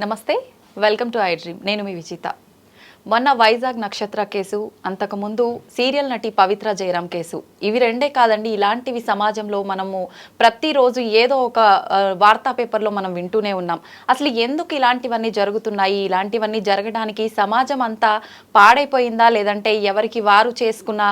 నమస్తే welcome to I dream. నేను మీ విచిత మొన్న వైజాగ్ నక్షత్ర కేసు అంతకుముందు సీరియల్ నటి పవిత్ర జయరాం కేసు. ఇవి రెండే కాదండి ఇలాంటివి సమాజంలో మనము ప్రతిరోజు ఏదో ఒక వార్తా పేపర్లో మనం వింటూనే ఉన్నాం. అసలు ఎందుకు ఇలాంటివన్నీ జరుగుతున్నాయి? ఇలాంటివన్నీ జరగడానికి సమాజం అంతా పాడైపోయిందా? లేదంటే ఎవరికి వారు చేసుకున్న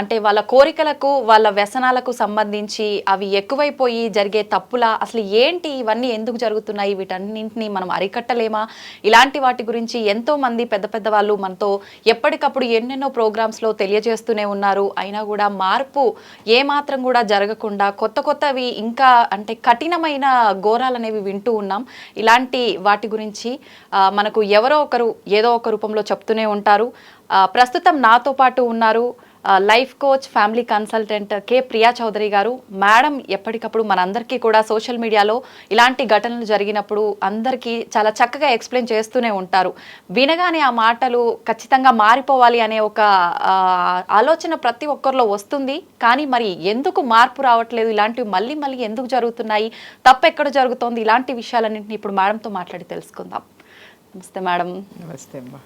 అంటే వాళ్ళ కోరికలకు వాళ్ళ వ్యసనాలకు సంబంధించి అవి ఎక్కువైపోయి జరిగే తప్పులా? అసలు ఏంటి ఇవన్నీ ఎందుకు జరుగుతున్నాయి? వీటన్నింటినీ మనం అరికట్టలేమా? ఇలాంటి వాటి గురించి ఎంతోమంది పెద్ద పెద్ద వాళ్ళు మనతో ఎప్పటికప్పుడు ఎన్నెన్నో ప్రోగ్రామ్స్లో తెలియజేస్తూనే ఉన్నారు. అయినా కూడా మార్పు ఏ మాత్రం కూడా జరగకుండా కొత్త కొత్తవి ఇంకా అంటే కఠినమైన ఘోరాలు అనేవి వింటూ ఉన్నాం. ఇలాంటి వాటి గురించి మనకు ఎవరో ఒకరు ఏదో ఒక రూపంలో చెప్తూనే ఉంటారు. ప్రస్తుతం నాతో పాటు ఉన్నారు life coach family consultant K Priya Chowdary గారు మేడం ఎప్పటికప్పుడు మనందరికీ కూడా సోషల్ మీడియాలో ఇలాంటి ఘటనలు జరిగినప్పుడు అందరికీ చాలా చక్కగా ఎక్స్ప్లెయిన్ చేస్తూనే ఉంటారు. వినగానే ఆ మాటలు ఖచ్చితంగా మారిపోవాలి అనే ఒక ఆలోచన ప్రతి ఒక్కరిలో వస్తుంది. కానీ మరి ఎందుకు మార్పు రావట్లేదు? ఇలాంటివి మళ్ళీ మళ్ళీ ఎందుకు జరుగుతున్నాయి? తప్పు ఎక్కడ జరుగుతోంది? ఇలాంటి విషయాలన్నింటినీ ఇప్పుడు మేడంతో మాట్లాడి తెలుసుకుందాం. నమస్తే మేడం. నమస్తే అమ్మా.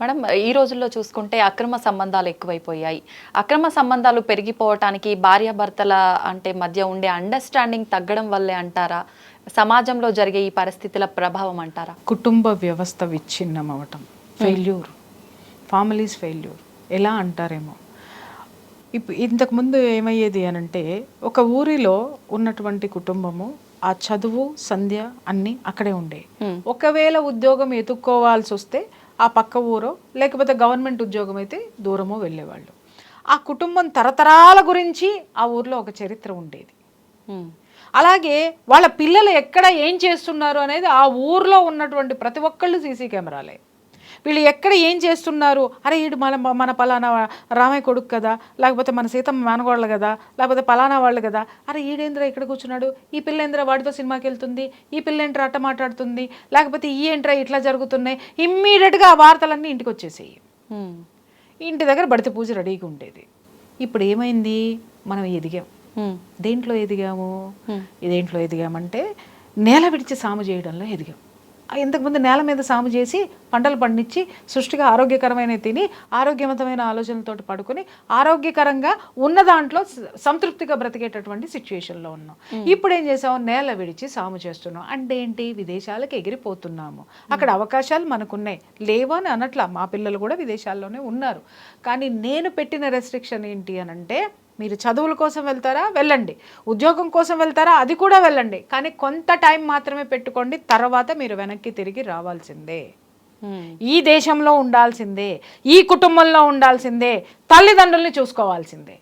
మేడం ఈ రోజుల్లో చూసుకుంటే అక్రమ సంబంధాలు ఎక్కువైపోయాయి. అక్రమ సంబంధాలు పెరిగిపోవటానికి భార్యాభర్తల అంటే మధ్య ఉండే అండర్స్టాండింగ్ తగ్గడం వల్లే అంటారా? సమాజంలో జరిగే ఈ పరిస్థితుల ప్రభావం అంటారా? కుటుంబ వ్యవస్థ విచ్ఛిన్నం అవటం ఫెయిల్యూర్ ఫ్యామిలీస్ ఫెయిల్యూర్ ఎలా అంటారేమో. ఇప్పుడు ఇంతకుముందు ఏమయ్యేది అని అంటే ఒక ఊరిలో ఉన్నటువంటి కుటుంబము ఆ చదువు సంధ్య అన్నీ అక్కడే ఉండే. ఒకవేళ ఉద్యోగం ఎత్తుక్కోవాల్సి వస్తే ఆ పక్క ఊరో లేకపోతే గవర్నమెంట్ ఉద్యోగం అయితే దూరమో వెళ్ళేవాళ్ళు. ఆ కుటుంబం తరతరాల గురించి ఆ ఊర్లో ఒక చరిత్ర ఉండేది. అలాగే వాళ్ళ పిల్లలు ఎక్కడ ఏం చేస్తున్నారు అనేది ఆ ఊర్లో ఉన్నటువంటి ప్రతి ఒక్కళ్ళు సీసీ కెమెరాలే. వీళ్ళు ఎక్కడ ఏం చేస్తున్నారు? అరే వీడు మన మన పలానా రామయ్య కొడుకు కదా లేకపోతే మన సీతమ్మ మేనగోళ్ళు కదా లేకపోతే పలానా వాళ్ళు కదా. అరే ఈడేంద్ర ఇక్కడ కూర్చున్నాడు? ఈ పిల్ల ఏంద్ర వాడితో సినిమాకి వెళ్తుంది ఈ పిల్ల ఏంట్రా అట్ట మాట్లాడుతుంది లేకపోతే ఈ ఏంట్రా ఇట్లా జరుగుతున్నాయి? ఇమ్మీడియట్గా ఆ వార్తలన్నీ ఇంటికి వచ్చేసేయి. ఇంటి దగ్గర బడిత పూజ రెడీగా ఉండేది. ఇప్పుడు ఏమైంది? మనం ఎదిగాం. దేంట్లో ఎదిగాము. దేంట్లో ఎదిగామంటే నేల విడిచి సాము చేయడంలో ఎదిగాం. ఇంతకుముందు నేల మీద సాము చేసి పంటలు పండించి సృష్టిగా ఆరోగ్యకరమైన తిని ఆరోగ్యవంతమైన ఆలోచనలతోటి పడుకొని ఆరోగ్యకరంగా ఉన్న దాంట్లో సంతృప్తిగా బ్రతికేటటువంటి సిచ్యుయేషన్లో ఉన్నాం. ఇప్పుడు ఏం చేసాం నేల విడిచి సాము చేస్తున్నాం. అంటే ఏంటి విదేశాలకు ఎగిరిపోతున్నాము. అక్కడ అవకాశాలు మనకున్నాయి. లేవు అని అనట్లా మా పిల్లలు కూడా విదేశాల్లోనే ఉన్నారు. కానీ నేను పెట్టిన రెస్ట్రిక్షన్ ఏంటి అని అంటే మీరు చదువుల కోసం వెళ్తారా? వెళ్ళండి. ఉద్యోగం కోసం వెళ్తారా? అది కూడా వెళ్ళండి. కానీ కొంత టైం మాత్రమే పెట్టుకోండి. తర్వాత మీరు వెనక్కి తిరిగి రావాల్సిందే. ఈ దేశంలో ఉండాల్సిందే. ఈ కుటుంబంలో ఉండాల్సిందే. తల్లిదండ్రుల్ని చూసుకోవాల్సిందే.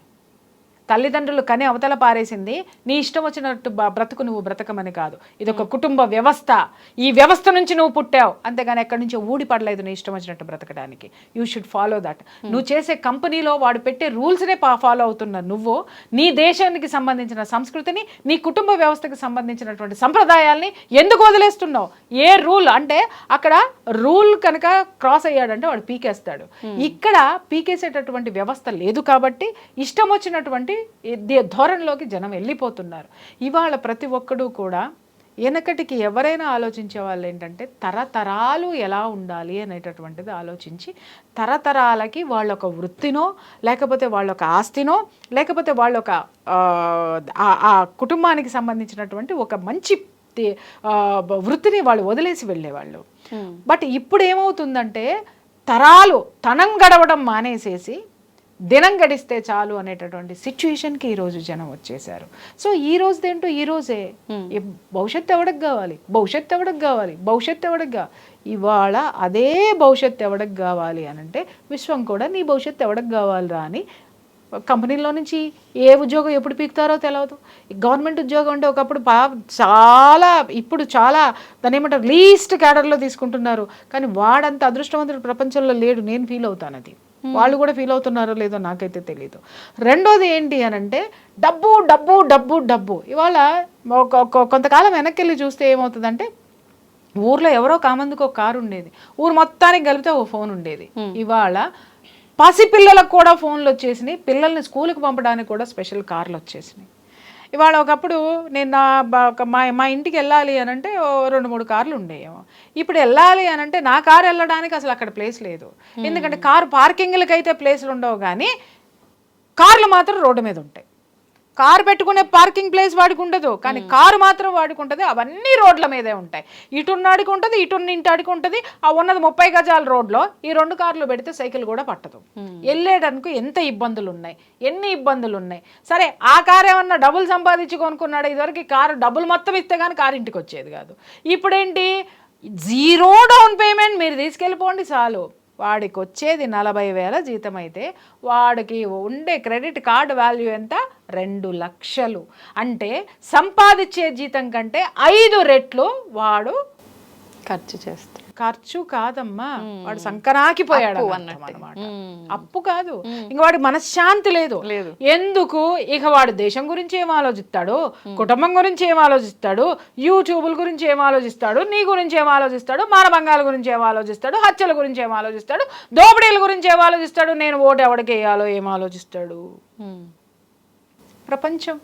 తల్లిదండ్రులు కని అవతల పారేసింది నీ ఇష్టం వచ్చినట్టు బ్రతుకు నువ్వు బ్రతకమని కాదు. ఇది ఒక కుటుంబ వ్యవస్థ. ఈ వ్యవస్థ నుంచి నువ్వు పుట్టావు. అంతేగాని ఎక్కడి నుంచి ఊడి పడలేదు నీ ఇష్టం వచ్చినట్టు బ్రతకడానికి. యూ షుడ్ ఫాలో దట్ నువ్వు చేసే కంపెనీలో వాడు పెట్టే రూల్స్నే ఫాలో అవుతున్న నువ్వు నీ దేశానికి సంబంధించిన సంస్కృతిని నీ కుటుంబ వ్యవస్థకి సంబంధించినటువంటి సంప్రదాయాల్ని ఎందుకు వదిలేస్తున్నావు? ఏ రూల్? అంటే అక్కడ రూల్ కనుక క్రాస్ అయ్యాడంటే వాడు పీకేస్తాడు. ఇక్కడ పీకేసేటటువంటి వ్యవస్థ లేదు కాబట్టి ఇష్టం వచ్చినటువంటి ధోరణిలోకి జనం వెళ్ళిపోతున్నారు. ఇవాళ ప్రతి ఒక్కడు కూడా వెనకటికి ఎవరైనా ఆలోచించే వాళ్ళు ఏంటంటే తరతరాలు ఎలా ఉండాలి అనేటటువంటిది ఆలోచించి తరతరాలకి వాళ్ళ ఒక వృత్తినో లేకపోతే వాళ్ళ ఒక ఆస్తినో లేకపోతే వాళ్ళ ఒక ఆ, కుటుంబానికి సంబంధించినటువంటి ఒక మంచి వృత్తిని వాళ్ళు వదిలేసి వెళ్ళేవాళ్ళు. బట్ ఇప్పుడు ఏమవుతుందంటే తరాలు తనం గడవడం మానేసేసి దినం గడిస్తే చాలు అనేటటువంటి సిచ్యుయేషన్కి ఈరోజు జనం వచ్చేసారు సో ఈ రోజుదేంటో ఈ రోజే. భవిష్యత్తు ఎవడికి కావాలి? భవిష్యత్తు ఎవడికి కావాలి? భవిష్యత్తు ఎవడికి కా? ఇవాళ అదే భవిష్యత్తు ఎవడికి కావాలి అని అంటే విశ్వం కూడా నీ భవిష్యత్తు ఎవడికి కావాలిరా అని కంపెనీలో నుంచి ఏ ఉద్యోగం ఎప్పుడు పీకుతారో తెలియదు గవర్నమెంట్ ఉద్యోగం అంటే ఒకప్పుడు చాలా ఇప్పుడు చాలా దాని ఏమంటారు లీస్ట్ క్యాడర్లో తీసుకుంటున్నారు. కానీ వాడంత అదృష్టవంతుడు ప్రపంచంలో లేడు. నేను ఫీల్ అవుతాను అది వాళ్ళు కూడా ఫీల్ అవుతున్నారో లేదో నాకైతే తెలియదు రెండోది ఏంటి అని అంటే డబ్బు డబ్బు డబ్బు డబ్బు. ఇవాళ కొంతకాలం వెనక్కి వెళ్ళి చూస్తే ఏమవుతుందంటే ఊర్లో ఎవరో కామందికి ఒక కారు ఉండేది. ఊరు మొత్తానికి కలిపితే ఓ ఫోన్ ఉండేది. ఇవాళ పసి పిల్లలకు కూడా ఫోన్లు వచ్చేసినాయి. పిల్లల్ని స్కూల్కి పంపడానికి కూడా స్పెషల్ కార్లు వచ్చేసినాయి. ఇవాళ ఒకప్పుడు నేను నా మా మా ఇంటికి వెళ్ళాలి అని అంటే రెండు మూడు కార్లు ఉండేయేమో ఇప్పుడు వెళ్ళాలి అని అంటే నా కారు వెళ్ళడానికి అసలు అక్కడ ప్లేస్ లేదు. ఎందుకంటే కారు పార్కింగ్లకి అయితే ప్లేస్లు ఉండవు కానీ కార్లు మాత్రం రోడ్డు మీద ఉంటాయి. కారు పెట్టుకునే పార్కింగ్ ప్లేస్ వాడికి ఉండదు కానీ కారు మాత్రం వాడికి ఉంటుంది. అవన్నీ రోడ్ల మీదే ఉంటాయి. ఇటున్నాడికి ఉంటుంది ఇటున్న ఇంటాడికి ఉంటుంది. ఆ ఉన్నది ముప్పై గజాల రోడ్లో ఈ రెండు కార్లు పెడితే సైకిల్ కూడా పట్టదు. వెళ్ళేటందుకు ఎంత ఇబ్బందులు ఉన్నాయి ఎన్ని ఇబ్బందులు ఉన్నాయి సరే ఆ కారు ఏమన్నా డబ్బులు సంపాదించి కొనుక్కున్నాడు? ఇదివరకు ఈ కారు డబ్బులు మొత్తం ఇస్తే కానీ కారు ఇంటికి వచ్చేది కాదు. ఇప్పుడేంటి? జీరో డౌన్ పేమెంట్ మీరు తీసుకెళ్ళిపోండి చాలు. వాడికి వచ్చేది నలభై వేల జీతం అయితే వాడికి ఉండే క్రెడిట్ కార్డ్ వాల్యూ ఎంత? రెండు లక్షలు. అంటే సంపాదించే జీతం కంటే ఐదు రెట్లు వాడు ఖర్చు చేస్తాడు. ఖర్చు కాదమ్మా. వాడు సంకరాకిపోయాడు. అన్నమాట. అప్పు కాదు. ఇంక వాడికి మనశ్శాంతి లేదు. లేదు. ఎందుకు? ఇక వాడు దేశం గురించి ఏం ఆలోచిస్తాడు? కుటుంబం గురించి ఏం ఆలోచిస్తాడు? యూట్యూబ్ల గురించి ఏం ఆలోచిస్తాడు? నీ గురించి ఏం ఆలోచిస్తాడు? మానభంగాల గురించి ఏం ఆలోచిస్తాడు? హత్యల గురించి ఏం ఆలోచిస్తాడు? దోపిడీల గురించి ఏం ఆలోచిస్తాడు? నేను ఓటు ఎవడికి వేయాలో ఏం ఆలోచిస్తాడు. ప్రపంచం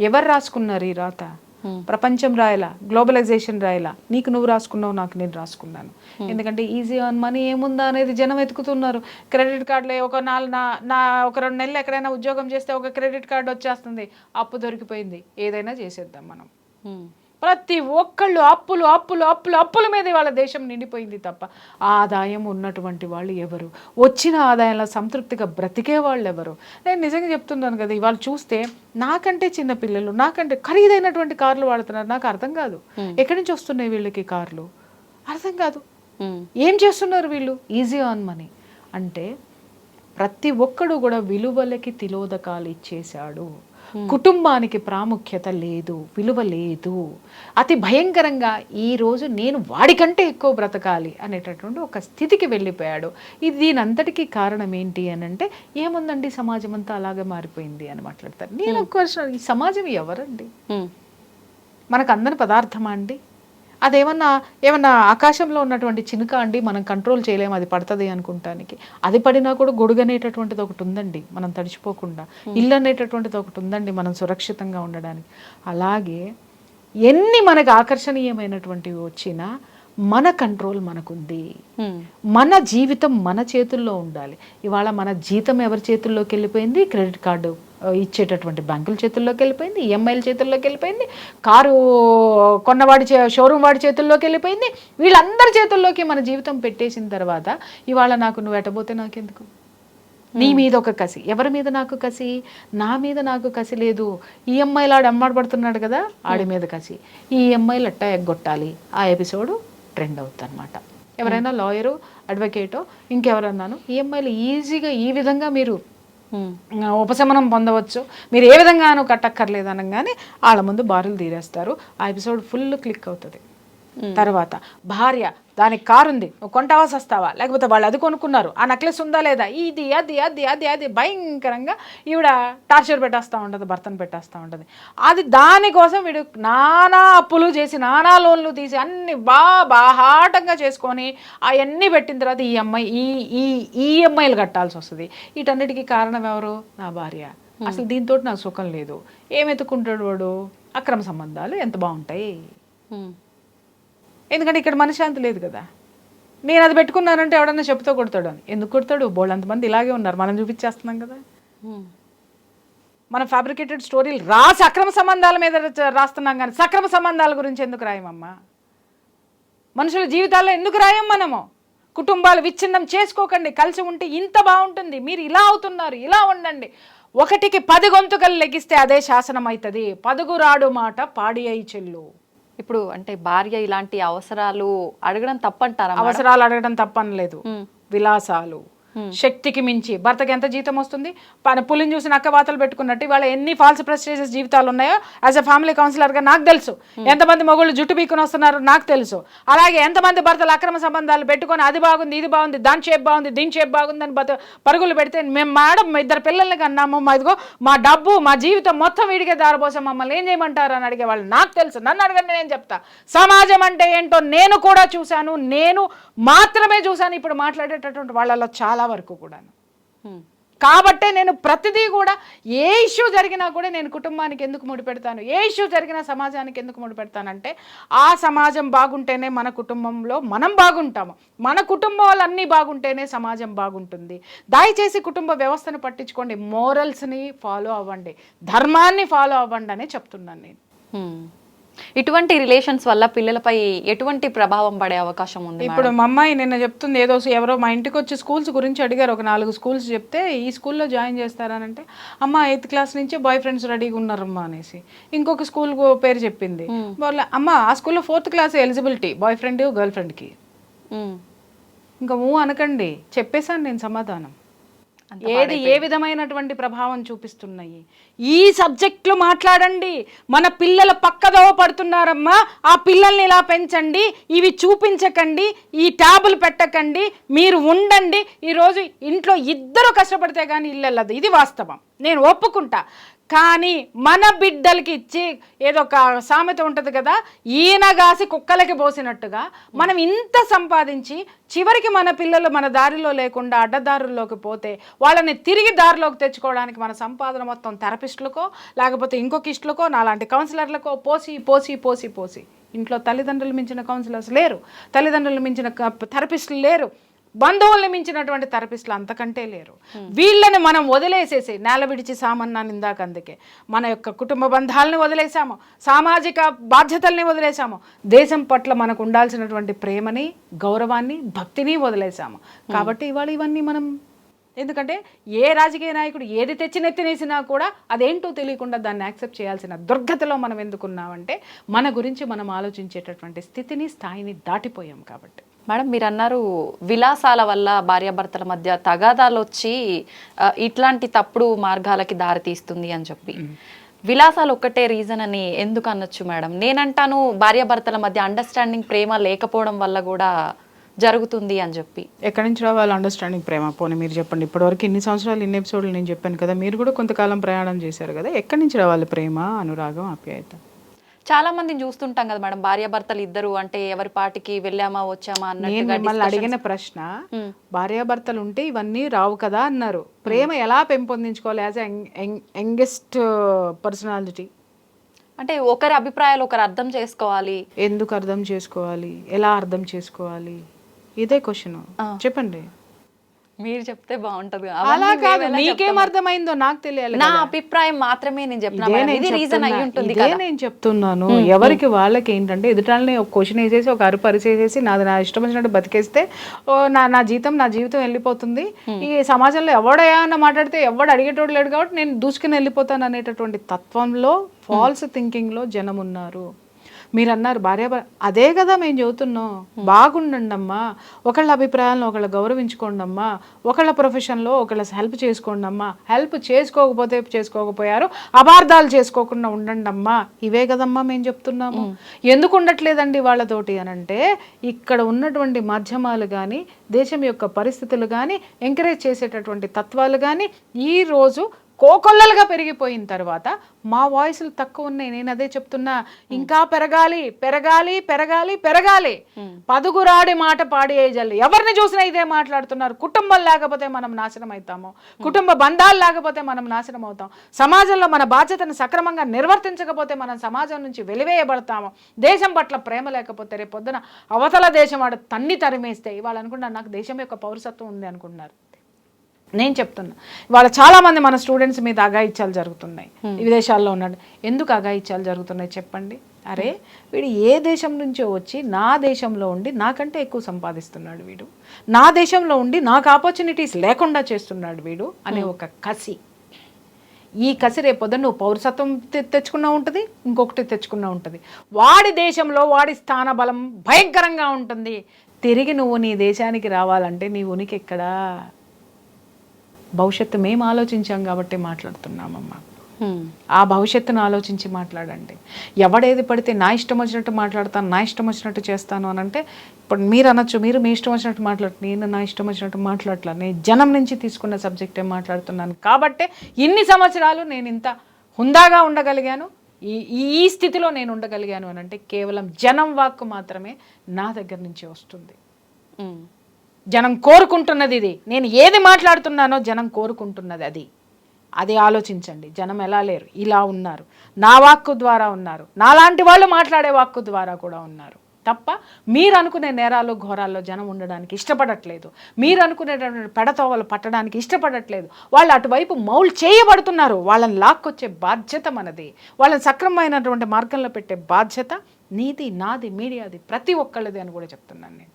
ఎవరు రాసుకున్నారు ఈ రాత. ప్రపంచం రాయలా గ్లోబలైజేషన్ రాయలా నీకు నువ్వు రాసుకున్నావు నాకు నేను రాసుకున్నాను. ఎందుకంటే ఈజీ ఆన్ మనీ ఏముందా అనేది జనం వెతుకుతున్నారు. క్రెడిట్ కార్డులో ఒక నాలుగు నా నా ఒక రెండు నెలలు ఎక్కడైనా ఉద్యోగం చేస్తే ఒక క్రెడిట్ కార్డు వచ్చేస్తుంది. అప్పు దొరికిపోయింది. ఏదైనా చేసేద్దాం మనం. ఉమ్. ప్రతి ఒక్కళ్ళు అప్పులు అప్పులు అప్పులు అప్పుల మీద వాళ్ళ దేశం నిండిపోయింది తప్ప ఆదాయం ఉన్నటువంటి వాళ్ళు ఎవరు? వచ్చిన ఆదాయంలో సంతృప్తిగా బ్రతికే వాళ్ళు ఎవరు? నేను నిజంగా చెప్తున్నాను కదా ఇవాళ చూస్తే నాకంటే చిన్న పిల్లలు నాకంటే ఖరీదైనటువంటి కార్లు వాడుతున్నారు నాకు అర్థం కాదు. ఎక్కడి నుంచి వస్తున్నాయి వీళ్ళకి కార్లు? అర్థం కాదు. ఏం చేస్తున్నారు వీళ్ళు? ఈజీ ఆన్ మనీ అంటే ప్రతి ఒక్కడు కూడా విలువలకి తిలోదకాలు ఇచ్చేశాడు. కుటుంబానికి ప్రాముఖ్యత లేదు విలువ లేదు. అతి భయంకరంగా ఈ రోజు నేను వాడికంటే ఎక్కువ బ్రతకాలి అనేటటువంటి ఒక స్థితికి వెళ్ళిపోయాడు. ఇది దీనంతటికీ కారణం ఏంటి అని అంటే ఏముందండి సమాజం అంతా అలాగే మారిపోయింది అని మాట్లాడతారు. నేను ఒక క్వశ్చన్ ఈ సమాజం ఎవరండి? ఉమ్. మనకు అందని పదార్థమా అండి? అదేమన్నా ఏమన్నా ఆకాశంలో ఉన్నటువంటి చినుక అండి మనం కంట్రోల్ చేయలేము అది పడుతుంది అనుకుంటానికి. అది పడినా కూడా గొడుగు అనేటటువంటిది ఒకటి ఉందండి మనం తడిచిపోకుండా. ఇల్లు అనేటటువంటిది ఒకటి ఉందండి మనం సురక్షితంగా ఉండడానికి. అలాగే ఎన్ని మనకు ఆకర్షణీయమైనటువంటివి వచ్చినా మన కంట్రోల్ మనకుంది. మన జీవితం మన చేతుల్లో ఉండాలి. ఇవాళ మన జీతం ఎవరి చేతుల్లోకి వెళ్ళిపోయింది క్రెడిట్ కార్డు ఇచ్చేటటువంటి బ్యాంకుల చేతుల్లోకి వెళ్ళిపోయింది ఈఎంఐల చేతుల్లోకి వెళ్ళిపోయింది కారు కొన్నవాడి చే షోరూమ్ వాడి చేతుల్లోకి వెళ్ళిపోయింది. వీళ్ళందరి చేతుల్లోకి మన జీవితం పెట్టేసిన తర్వాత ఇవాళ నాకు నువ్వు ఎటబోతే నాకెందుకు? నీ మీద ఒక కసి. ఎవరి మీద నాకు కసి? నా మీద నాకు కసి లేదు. ఈఎంఐలు ఆడు అమ్మాడబడుతున్నాడు కదా ఆడి మీద కసి. ఈ ఈఎంఐలు అట్టా ఎగ్గొట్టాలి? ఆ ఎపిసోడ్ ట్రెండ్ అవుతుంది అనమాట ఎవరైనా లాయరు అడ్వకేటో ఇంకెవరన్నాను ఈఎంఐలు ఈజీగా ఈ విధంగా మీరు ఉపశమనం పొందవచ్చు. మీరు ఏ విధంగానూ కట్టక్కర్లేదు అనగానే వాళ్ళ ముందు బారులు తీరేస్తారు. ఆ ఎపిసోడ్ ఫుల్ క్లిక్ అవుతుంది. తర్వాత భార్య దానికి కారు ఉంది కొంటావా సస్తావా? లేకపోతే వాళ్ళు అది కొనుక్కున్నారు. ఆ నెక్లెస్ ఉందా లేదా? ఇది అది అది అది అది భయంకరంగా ఈవిడ టార్చర్ పెట్టేస్తూ ఉంటుంది భర్తను పెట్టేస్తూ ఉంటుంది. అది దానికోసం వీడు నానా అప్పులు చేసి నానా లోన్లు తీసి అన్ని బా బాహాటంగా చేసుకొని అవన్నీ పెట్టిన తర్వాత ఈ అమ్మాయి ఈ ఈ ఈఎంఐలు కట్టాల్సి వస్తుంది. వీటన్నిటికీ కారణం ఎవరు? నా భార్య. అసలు దీంతో నాకు సుఖం లేదు. ఏం ఎత్తుకుంటాడు వాడు? అక్రమ సంబంధాలు ఎంత బాగుంటాయి. ఎందుకంటే ఇక్కడ మనశ్శాంతి లేదు కదా. నేను అది పెట్టుకున్నానంటే ఎవడన్నా చెప్పుతో కొడతాడు అని. ఎందుకు కొడతాడు? బోళ్ళు అంతమంది ఇలాగే ఉన్నారు. మనం చూపించేస్తున్నాం కదా. మనం ఫ్యాబ్రికేటెడ్ స్టోరీలు రాసి అక్రమ సంబంధాల మీద రాస్తున్నాం కానీ సక్రమ సంబంధాల గురించి ఎందుకు రాయమమ్మా? మనుషుల జీవితాల్లో ఎందుకు రాయం మనము? కుటుంబాలు విచ్ఛిన్నం చేసుకోకండి. కలిసి ఉంటే ఇంత బాగుంటుంది. మీరు ఇలా అవుతున్నారు. ఇలా ఉండండి. ఒకటికి పది గొంతుకలు లెగిస్తే అదే శాసనం అవుతుంది పదుగురాడు మాట పాడి అయి చెల్లు. ఇప్పుడు అంటే భార్య ఇలాంటి అవసరాలు అడగడం తప్పంటారా? అవసరాలు అడగడం తప్పనలేదు. విలాసాలు శక్తికి మించి. భర్తకి ఎంత జీతం వస్తుంది? పని పులిని చూసి నక్క వాతలు పెట్టుకున్నట్టు ఇవాళ ఎన్ని ఫాల్స్ ప్రెస్టేజెస్ జీవితాలు ఉన్నాయో యాజ్ అ ఫ్యామిలీ కౌన్సిలర్గా నాకు తెలుసు. ఎంతమంది మొగుళ్ళు జుట్టు పీకుని వస్తున్నారు నాకు తెలుసు. అలాగే ఎంతమంది భర్తలు అక్రమ సంబంధాలు పెట్టుకొని అది బాగుంది ఇది బాగుంది దాని షేప్ బాగుంది దీని షేప్ బాగుంది అని పరుగులు పెడితే మేము మేడం ఇద్దరు పిల్లల్ని కన్నాము మా ఇదిగో మా డబ్బు మా జీవితం మొత్తం వీడికే దారిపోసాం మమ్మల్ని ఏం చేయమంటారు అని అడిగే వాళ్ళు నాకు తెలుసు. నన్ను అడగండి నేను చెప్తా. సమాజం అంటే ఏంటో నేను కూడా చూశాను. నేను మాత్రమే చూశాను. ఇప్పుడు మాట్లాడేటటువంటి వాళ్ళలో చాలా వరకు కూడాను. కాబట్టే నేను ప్రతిదీ కూడా ఏ ఇష్యూ జరిగినా కూడా నేను కుటుంబానికి ఎందుకు ముడిపెడతాను ఏ ఇష్యూ జరిగినా సమాజానికి ఎందుకు ముడిపెడతానంటే ఆ సమాజం బాగుంటేనే మన కుటుంబంలో మనం బాగుంటాము. మన కుటుంబాలన్నీ బాగుంటేనే సమాజం బాగుంటుంది. దయచేసి కుటుంబ వ్యవస్థను పట్టించుకోండి. మోరల్స్ని ఫాలో అవ్వండి. ధర్మాన్ని ఫాలో అవ్వండి అని చెప్తున్నాను నేను. ఇటువంటి రిలేషన్స్ వల్ల పిల్లలపై ఎటువంటి ప్రభావం పడే అవకాశం ఉంది ఇప్పుడు మా అమ్మాయి నిన్న చెప్తుంది ఏదో ఎవరో మా ఇంటికి వచ్చి స్కూల్స్ గురించి అడిగారు ఒక నాలుగు స్కూల్స్ చెప్తే ఈ స్కూల్లో జాయిన్ చేస్తారనంటే అమ్మ ఎయిత్ క్లాస్ నుంచే బాయ్ ఫ్రెండ్స్ రెడీగా ఉన్నారమ్మా అనేసి. ఇంకొక స్కూల్ పేరు చెప్పింది. అమ్మ ఆ స్కూల్లో fourth class eligibility boy friend girl ఫ్రెండ్కి. ఇంకా మూ అనకండి చెప్పేశాను నేను సమాధానం. ఏది ఏ విధమైనటువంటి ప్రభావం చూపిస్తున్నాయి? ఈ సబ్జెక్టులు మాట్లాడండి. మన పిల్లలు పక్కదోవ పడుతున్నారమ్మా. ఆ పిల్లల్ని ఇలా పెంచండి. ఇవి చూపించకండి. ఈ ట్యాబులు పెట్టకండి. మీరు ఉండండి. ఈరోజు ఇంట్లో ఇద్దరు కష్టపడితే కానీ ఇల్లు వెళ్ళదు. ఇది వాస్తవం. నేను ఒప్పుకుంటా. కానీ మన బిడ్డలకి ఇచ్చి ఏదో ఒక సామెత ఉంటుంది కదా ఈయన గాసి కుక్కలకి పోసినట్టుగా మనం ఇంత సంపాదించి చివరికి మన పిల్లలు మన దారిలో లేకుండా అడ్డదారుల్లోకి పోతే వాళ్ళని తిరిగి దారిలోకి తెచ్చుకోవడానికి మన సంపాదన మొత్తం థెరపిస్టులకో లేకపోతే ఇంకొక ఇష్టలకో నాలాంటి కౌన్సిలర్లకో పోసి పోసి పోసి పోసి. ఇంట్లో తల్లిదండ్రులు మించిన కౌన్సిలర్స్ లేరు. తల్లిదండ్రులు మించిన థెరపిస్టులు లేరు. బంధువుల్ని మించినటువంటి థెరపిస్టులు అంతకంటే లేరు. వీళ్ళని మనం వదిలేసేసి నేల విడిచి సామన్నాను ఇందాక అందుకే. మన యొక్క కుటుంబ బంధాలని వదిలేసాము. సామాజిక బాధ్యతల్ని వదిలేసాము. దేశం పట్ల మనకు ఉండాల్సినటువంటి ప్రేమని గౌరవాన్ని భక్తిని వదిలేసాము. కాబట్టి ఇవాళ ఇవన్నీ మనం ఎందుకంటే ఏ రాజకీయ నాయకుడు ఏది తెచ్చి నెత్తినేసినా కూడా అదేంటో తెలియకుండా దాన్ని యాక్సెప్ట్ చేయాల్సిన దుర్గతిలో మనం ఎందుకున్నామంటే మన గురించి మనం ఆలోచించేటటువంటి స్థితిని స్థాయిని దాటిపోయాం కాబట్టి. మేడం మీరు అన్నారు విలాసాల వల్ల భార్యాభర్తల మధ్య తగాదాలు వచ్చి ఇట్లాంటి తప్పుడు మార్గాలకి దారి తీస్తుంది అని చెప్పి. విలాసాలు ఒక్కటే రీజన్ అని ఎందుకు అనొచ్చు మేడం? నేనంటాను భార్యాభర్తల మధ్య అండర్స్టాండింగ్ ప్రేమ లేకపోవడం వల్ల కూడా జరుగుతుంది అని చెప్పి. ఎక్కడి నుంచి రావాలి అండర్స్టాండింగ్ ప్రేమ? పోనీ మీరు చెప్పండి. ఇప్పటివరకు ఇన్ని సంవత్సరాలు ఇన్ని ఎపిసోడ్లు నేను చెప్పాను కదా మీరు కూడా కొంతకాలం ప్రయాణం చేశారు కదా ఎక్కడి నుంచి రావాలి ప్రేమ? అనురాగం ఆప్యాయత? చాలా మందిని చూస్తుంటాం కదా మేడం భార్యాభర్తలు ఇద్దరు అంటే ఎవరి పాటికి వెళ్ళామా వచ్చామా నేను మిమ్మల్ని అడిగిన ప్రశ్న. భార్యాభర్తలు ఉంటే ఇవన్నీ రావు కదా అన్నారు. ప్రేమ ఎలా పెంపొందించుకోవాలి యాజ్ యంగెస్ట్ పర్సనాలిటీ అంటే ఒకరి అభిప్రాయాలు ఒకరు అర్థం చేసుకోవాలి. ఎందుకు అర్థం చేసుకోవాలి? ఎలా అర్థం చేసుకోవాలి? ఇదే క్వశ్చన్ చెప్పండి. మీరు చెప్తే బాగుంటది. అలా కాదు. మీకేం? అర్థమైందో నాకు తెలియాలి నా. అభిప్రాయం మాత్రమే నేను చెప్పిన ఇదే మేడం. నేను ఇది రీజన్. అయి ఉంటుంది నేను చెప్తున్నాను. ఎవరికి వాళ్ళకి ఏంటంటే ఎదుటాలని ఒక క్వశ్చన్ వేసేసి ఒక అరుపు అరిసేసేసి నాది నా ఇష్టం వచ్చినట్టు బతికేస్తే ఓ నా నా జీతం నా జీవితం వెళ్ళిపోతుంది. ఈ సమాజంలో ఎవడయా అన్న మాట్లాడితే ఎవడు అడిగేటోడు లేడు కాబట్టి నేను దూసుకుని వెళ్ళిపోతాను అనేటటువంటి తత్వంలో ఫాల్స్ థింకింగ్లో జనం ఉన్నారు మీరు అన్నారు భార్య భర్- అదే కదా మేము చెబుతున్నాం. బాగుండండి అమ్మా ఒకళ్ళ అభిప్రాయాలను ఒకళ్ళ గౌరవించుకోండి అమ్మా ఒకళ్ళ ప్రొఫెషన్లో ఒకళ్ళ హెల్ప్ చేసుకోండి అమ్మా హెల్ప్ చేసుకోకపోతే చేసుకోకపోయారు అపార్థాలు చేసుకోకుండా ఉండండి అమ్మా ఇవే కదమ్మా మేము చెప్తున్నాము. ఎందుకు ఉండట్లేదండి వాళ్ళతోటి అని అంటే ఇక్కడ ఉన్నటువంటి మాధ్యమాలు కానీ దేశం యొక్క పరిస్థితులు కానీ ఎంకరేజ్ చేసేటటువంటి తత్వాలు కానీ ఈ రోజు కోకొల్లలుగా పెరిగిపోయిన తర్వాత మా వాయిస్లు తక్కువ ఉన్నాయి. నేను అదే చెప్తున్నా. ఇంకా పెరగాలి పెరగాలి పెరగాలి పెరగాలి. పదుగురాడి మాట పాడి జల్లి. ఎవరిని చూసినా ఇదే మాట్లాడుతున్నారు. కుటుంబం లేకపోతే మనం నాశనం అవుతాము కుటుంబ బంధాలు లేకపోతే మనం నాశనం అవుతాం. సమాజంలో మన బాధ్యతను సక్రమంగా నిర్వర్తించకపోతే మనం సమాజం నుంచి వెలివేయబడతాము. దేశం పట్ల ప్రేమ లేకపోతే రేపు పొద్దున అవతల దేశం వాడు తన్ని తరిమేస్తే ఇవాళ అనుకుంటున్నారు నాకు దేశం యొక్క పౌరసత్వం ఉంది అనుకుంటున్నారు. నేను చెప్తున్నా. ఇవాళ చాలా మంది మన స్టూడెంట్స్ మీద అగాయిత్యాలు జరుగుతున్నాయి. విదేశాల్లో ఉన్నాడు. ఎందుకు అగాయిత్యాలు జరుగుతున్నాయి చెప్పండి? అరే వీడు ఏ దేశం నుంచో వచ్చి నా దేశంలో ఉండి నాకంటే ఎక్కువ సంపాదిస్తున్నాడు వీడు. నా దేశంలో ఉండి నాకు ఆపర్చునిటీస్ లేకుండా చేస్తున్నాడు వీడు అనే ఒక కసి. ఈ కసి రేపొద్దు నువ్వు పౌరసత్వం తె- తెచ్చుకున్నా ఉంటుంది ఇంకొకటి తెచ్చుకున్నా ఉంటుంది. వాడి దేశంలో వాడి స్థాన బలం భయంకరంగా ఉంటుంది. తిరిగి నువ్వు నీ దేశానికి రావాలంటే నీ ఉనికి ఎక్కడా? భవిష్యత్తు మేము ఆలోచించాం కాబట్టి మాట్లాడుతున్నామమ్మా. ఆ భవిష్యత్తును ఆలోచించి మాట్లాడండి. ఎవడేది పడితే నా ఇష్టం వచ్చినట్టు మాట్లాడతాను నా ఇష్టం వచ్చినట్టు చేస్తాను అని అంటే ఇప్పుడు మీరు అనొచ్చు మీరు మీ ఇష్టం వచ్చినట్టు మాట్లాడు నేను నా ఇష్టం వచ్చినట్టు మాట్లాడట్లా. నేను జనం నుంచి తీసుకున్న సబ్జెక్టే మాట్లాడుతున్నాను? కాబట్టే ఇన్ని సంవత్సరాలు నేను ఇంత హుందాగా ఉండగలిగాను. ఈ ఈ స్థితిలో నేను ఉండగలిగాను అని అంటే కేవలం జనం వాక్కు మాత్రమే నా దగ్గర నుంచి వస్తుంది. జనం కోరుకుంటున్నది ఇది. నేను ఏది మాట్లాడుతున్నానో జనం కోరుకుంటున్నది అది. అది ఆలోచించండి. జనం ఎలా లేరు? ఇలా ఉన్నారు. నా వాక్కు ద్వారా ఉన్నారు. నాలాంటి వాళ్ళు మాట్లాడే వాక్కు ద్వారా కూడా ఉన్నారు. తప్ప మీరు అనుకునే నేరాలు ఘోరాల్లో జనం ఉండడానికి ఇష్టపడట్లేదు. మీరు అనుకునేటటువంటి పెడతోవలు పట్టడానికి ఇష్టపడట్లేదు. వాళ్ళు అటువైపు మౌల్ చేయబడుతున్నారు. వాళ్ళని లాక్కొచ్చే బాధ్యత మనది. వాళ్ళని సక్రమమైనటువంటి మార్గంలో పెట్టే బాధ్యత నీది నాది మీడియాది ప్రతి ఒక్కళ్ళది అని కూడా చెప్తున్నాను నేను.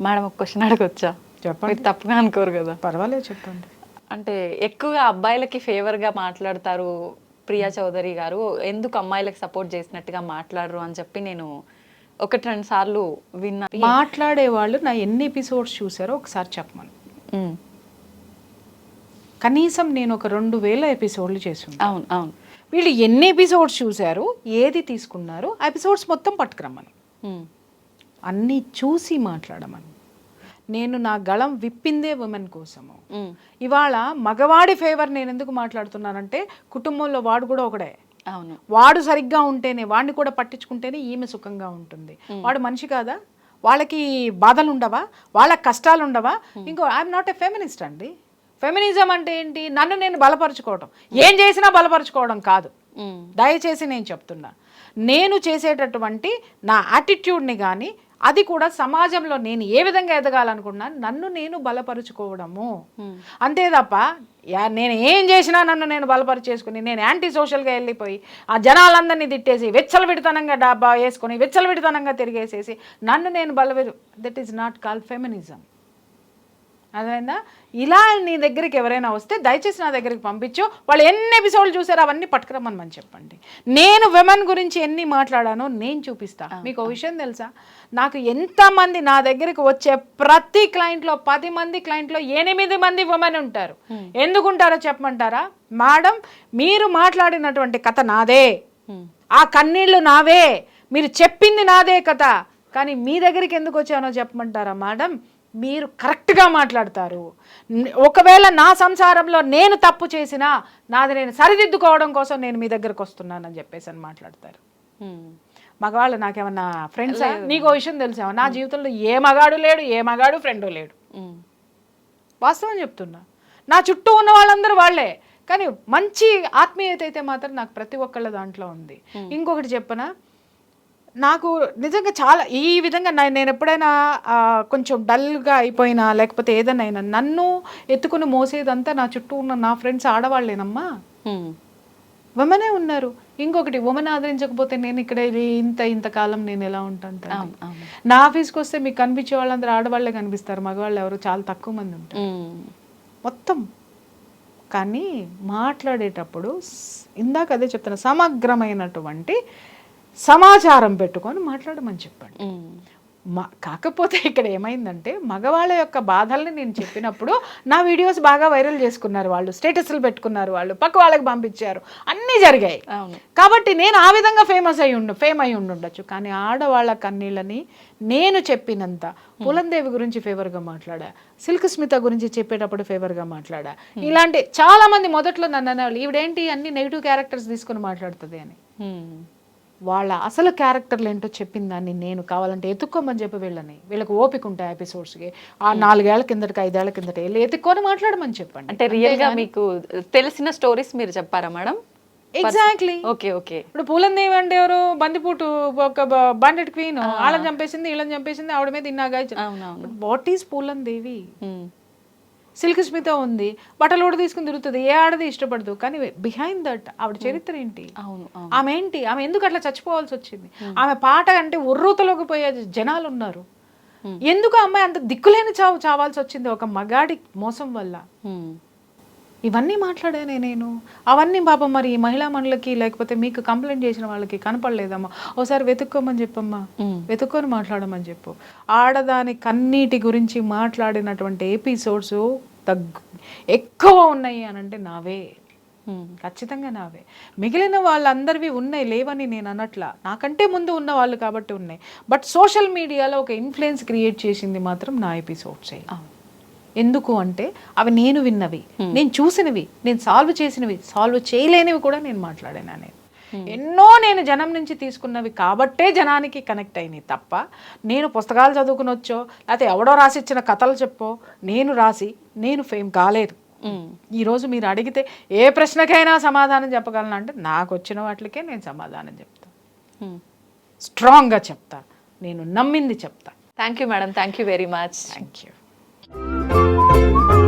మేడం ఒక క్వశ్చన్ అడగొచ్చా? చెప్పండి. మీరు తప్పుగా అనుకోరు కదా. పర్వాలేదు చెప్పండి. అంటే ఎక్కువగా అబ్బాయిలకి ఫేవర్గా మాట్లాడతారు ప్రియా చౌదరి గారు. ఎందుకు అమ్మాయిలకు సపోర్ట్ చేసినట్టుగా మాట్లాడరు అని చెప్పి నేను ఒకటి రెండు సార్లు విన్నా. మాట్లాడే వాళ్ళు నా ఎన్ని ఎపిసోడ్స్ చూసారో ఒకసారి చెప్పమను. కనీసం నేను ఒక రెండు వేల ఎపిసోడ్లు చేస్తున్నాను అవును అవును. వీళ్ళు ఎన్ని ఎపిసోడ్స్ చూశారు ఏది తీసుకున్నారు ఎపిసోడ్స్ మొత్తం పట్టుకురమ్మను. అన్నీ చూసి మాట్లాడమను. నేను నా గళం విప్పిందే ఉమెన్ కోసము. ఇవాళ మగవాడి ఫేవర్ నేను ఎందుకు మాట్లాడుతున్నానంటే కుటుంబంలో వాడు కూడా ఒకడే. అవును. వాడు సరిగ్గా ఉంటేనే వాడిని కూడా పట్టించుకుంటేనే ఈమె సుఖంగా ఉంటుంది. వాడు మనిషి కాదా? వాళ్ళకి బాధలు ఉండవా వాళ్ళ కష్టాలు ఉండవా ఇంకో ఐఎమ్ నాట్ ఎ ఫెమినిస్ట్ అండి. ఫెమినిజం అంటే ఏంటి? నన్ను నేను బలపరచుకోవడం ఏం చేసినా బలపరచుకోవడం కాదు. దయచేసి నేను చెప్తున్నా. నేను చేసేటటువంటి నా యాటిట్యూడ్ని కానీ అది కూడా సమాజంలో నేను ఏ విధంగా ఎదగాలనుకున్నాను నన్ను నేను బలపరుచుకోవడము. అంతే తప్ప నేను ఏం చేసినా నన్ను నేను బలపరిచేసుకుని నేను యాంటీ సోషల్గా వెళ్ళిపోయి ఆ జనాలందరినీ తిట్టేసి విచ్చలవిడితనంగా డబ్బా వేసుకొని విచ్చలవిడితనంగా తిరిగేసేసి నన్ను నేను బలవి that is not call feminism అదైందా ఇలా నీ దగ్గరికి ఎవరైనా వస్తే దయచేసి నా దగ్గరికి పంపించు. వాళ్ళు ఎన్ని ఎపిసోడ్లు చూసారో అవన్నీ పట్టుకురమ్మని చెప్పండి. నేను విమెన్ గురించి ఎన్ని మాట్లాడానో నేను చూపిస్తా. మీకు ఒక విషయం తెలుసా? నాకు ఎంతమంది నా దగ్గరికి వచ్చే ప్రతి క్లయింట్లో పది మంది క్లయింట్లో ఎనిమిది మంది ఉమెన్ ఉంటారు. ఎందుకుంటారో చెప్పమంటారా? మేడం మీరు మాట్లాడినటువంటి కథ నాదే. ఆ కన్నీళ్ళు నావే. మీరు చెప్పింది నాదే కథ. కానీ మీ దగ్గరికి ఎందుకు వచ్చానో చెప్పమంటారా మేడం? మీరు కరెక్ట్గా మాట్లాడతారు. ఒకవేళ నా సంసారంలో నేను తప్పు చేసినా నాది నేను సరిదిద్దుకోవడం కోసం నేను మీ దగ్గరకు వస్తున్నానని చెప్పేసి అని మాట్లాడతారు. మగవాళ్ళు నాకేమన్నా ఫ్రెండ్స్? నీకు విషయం తెలుసా నా జీవితంలో ఏ మగాడు లేడు ఏ మగాడు ఫ్రెండు లేడు. వాస్తవం చెప్తున్నా. నా చుట్టూ ఉన్న వాళ్ళందరూ వాళ్ళే. కానీ మంచి ఆత్మీయత అయితే మాత్రం నాకు ప్రతి ఒక్కళ్ళ దాంట్లో ఉంది. ఇంకొకటి చెప్పనా? నాకు నిజంగా చాలా ఈ విధంగా నేను ఎప్పుడైనా కొంచెం డల్గా అయిపోయినా లేకపోతే ఏదైనా అయినా నన్ను ఎత్తుకుని మోసేదంతా నా చుట్టూ ఉన్న నా ఫ్రెండ్స్ ఆడవాళ్ళేనమ్మా. ఉమ్, ఉమెనే ఉన్నారు. ఇంకొకటి ఉమెన్ ఆదరించకపోతే నేను ఇక్కడ ఇంత ఇంతకాలం నేను ఎలా ఉంటాను. నా ఆఫీస్కి వస్తే మీకు కనిపించే వాళ్ళందరూ ఆడవాళ్ళే కనిపిస్తారు. మగవాళ్ళు ఎవరు చాలా తక్కువ మంది ఉంటారు. మొత్తం. కానీ మాట్లాడేటప్పుడు ఇందాక అదే చెప్తున్నా సమగ్రమైనటువంటి సమాచారం పెట్టుకొని మాట్లాడమని చెప్పండి. మా కాకపోతే ఇక్కడ ఏమైందంటే మగవాళ్ళ యొక్క బాధల్ని నేను చెప్పినప్పుడు నా వీడియోస్ బాగా వైరల్ చేసుకున్నారు వాళ్ళు స్టేటస్లు పెట్టుకున్నారు వాళ్ళు పక్క వాళ్ళకి పంపించారు అన్నీ జరిగాయి. కాబట్టి నేను ఆ విధంగా ఫేమస్ అయి ఉండు ఫేమ్ అయి ఉండుండొచ్చు. కానీ ఆడవాళ్ళ కన్నీళ్ళని నేను చెప్పినంత పులందేవి గురించి ఫేవర్గా మాట్లాడా సిల్క్ స్మిత గురించి చెప్పేటప్పుడు ఫేవర్గా మాట్లాడా? ఇలాంటి చాలా మంది మొదట్లో నన్ను అనేవాళ్ళు ఈవిడేంటి అన్ని నెగిటివ్ క్యారెక్టర్స్ తీసుకుని మాట్లాడుతుంది అని. వాళ్ళ అసలు క్యారెక్టర్లు ఏంటో చెప్పిన దాన్ని నేను కావాలంటే ఎత్తుక్కోమని చెప్పి వీళ్ళని. వీళ్ళకి ఓపిక ఉంటాయి ఎపిసోడ్స్కి. ఆ నాలుగేళ్ళ కిందటికి ఐదేళ్ళ కిందట వెళ్ళి ఎత్తుక్కొని మాట్లాడమని చెప్పండి. అంటే రియల్గా మీకు తెలిసిన స్టోరీస్ మీరు చెప్పారా మేడం? ఎగ్జాక్ట్లీ ఓకే ఓకే ఇప్పుడు పూలందేవి అంటే ఎవరు? బందిపూటు ఒక బండెట్ క్వీన్ వాళ్ళని చంపేసింది వీళ్ళని చంపేసింది ఆవిడ మీద ఇన్నాగా what is Phoolan Devi? Um, Silk Smitha ఉంది బట్టలు కూడా తీసుకుని తిరుగుతుంది. ఏ ఆడది ఇష్టపడదు. కానీ బిహైండ్ దట్ ఆవిడ చరిత్ర ఏంటి? అవును ఆమె ఏంటి? ఆమె ఎందుకు అట్లా చచ్చిపోవాల్సి వచ్చింది? ఆమె పాట అంటే ఉర్రూతలోకి పోయే జనాలు ఉన్నారు. ఎందుకు ఆ అమ్మాయి అంత దిక్కులేని చావు చావాల్సి వచ్చింది? ఒక మగాడి మోసం వల్ల. ఇవన్నీ మాట్లాడానే నేను. అవన్నీ పాపం మరి ఈ మహిళా మండలికి లేకపోతే మీకు కంప్లైంట్ చేసిన వాళ్ళకి కనపడలేదమ్మా. ఒకసారి వెతుక్కోమని చెప్పమ్మా. వెతుక్కొని మాట్లాడమని చెప్పు. ఆడదాని కన్నీటి గురించి మాట్లాడినటువంటి ఎపిసోడ్స్ తగ్గు ఎక్కువ ఉన్నాయి అని అంటే నావే ఖచ్చితంగా నావే. మిగిలిన వాళ్ళందరివి ఉన్నాయి లేవని నేను అనట్లా. నాకంటే ముందు ఉన్న వాళ్ళు కాబట్టి ఉన్నాయి. బట్ సోషల్ మీడియాలో ఒక ఇన్ఫ్లుయెన్స్ క్రియేట్ చేసింది మాత్రం నా ఎపిసోడ్సే. ఎందుకు అంటే అవి నేను విన్నవి నేను చూసినవి నేను సాల్వ్ చేసినవి సాల్వ్ చేయలేనివి కూడా నేను మాట్లాడాను నేను. ఎన్నో నేను జనం నుంచి తీసుకున్నవి కాబట్టే జనానికి కనెక్ట్ అయినాయి తప్ప నేను పుస్తకాలు చదువుకుని వచ్చో లేకపోతే ఎవడో రాసిచ్చిన కథలు చెప్పో నేను రాసి నేను ఫేమ్ కాలేదు. ఈరోజు మీరు అడిగితే ఏ ప్రశ్నకైనా సమాధానం చెప్పగలను అంటే నాకు వచ్చిన వాటికే నేను సమాధానం చెప్తా. స్ట్రాంగ్గా చెప్తా. నేను నమ్మింది చెప్తా. Thank you madam thank you very much thank you Música